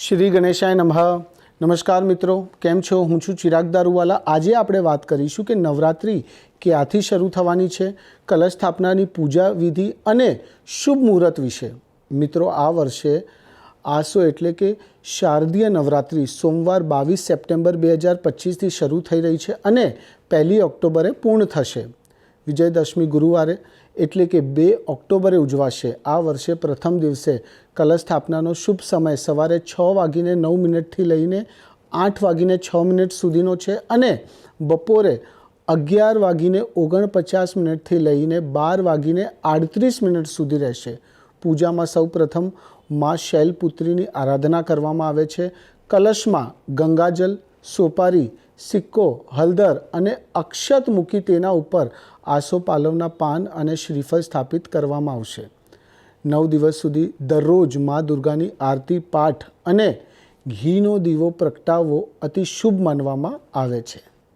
શ્રી ગણેશાય નમઃ. નમસ્કાર મિત્રો, કેમ છો? હું છું ચિરાગ દારૂવાલા. આજે આપણે વાત કરીશું કે નવરાત્રિ ક્યાંથી શરૂ થવાની છે, કલશ સ્થાપનાની પૂજા વિધિ અને શુભ મુહૂર્ત વિશે. મિત્રો, આ વર્ષે આસો એટલે કે શારદીય નવરાત્રિ સોમવાર બાવીસ સપ્ટેમ્બર બે હજાર પચીસથી શરૂ થઈ રહી છે અને પહેલી ઓક્ટોબરે પૂર્ણ થશે. વિજયદશમી ગુરુવારે, એટલે કે બે ઓક્ટોબરે ઉજવાશે. આ વર્ષે પ્રથમ દિવસે કલશ સ્થાપનાનો શુભ સમય સવારે છ વાગીને નવ મિનિટથી લઈને આઠ વાગીને છ મિનિટ સુધીનો છે અને બપોરે અગિયાર વાગીને ઓગણપચાસ મિનિટથી લઈને બાર વાગીને આડત્રીસ મિનિટ સુધી રહેશે. પૂજામાં સૌપ્રથમ મા શૈલપુત્રીની આરાધના કરવામાં આવે છે. કલશમાં ગંગાજલ, સોપારી સિક્કો હળદર અને અક્ષત મૂકી તેના ઉપર આસોપાલવના પાન અને શ્રીફળ સ્થાપિત કરવામાં આવશે. નવ દિવસ સુધી દરરોજ મા દુર્ગાની આરતી, પાઠ અને ઘીનો દીવો પ્રગટાવવો અતિ શુભ માનવામાં આવે છે.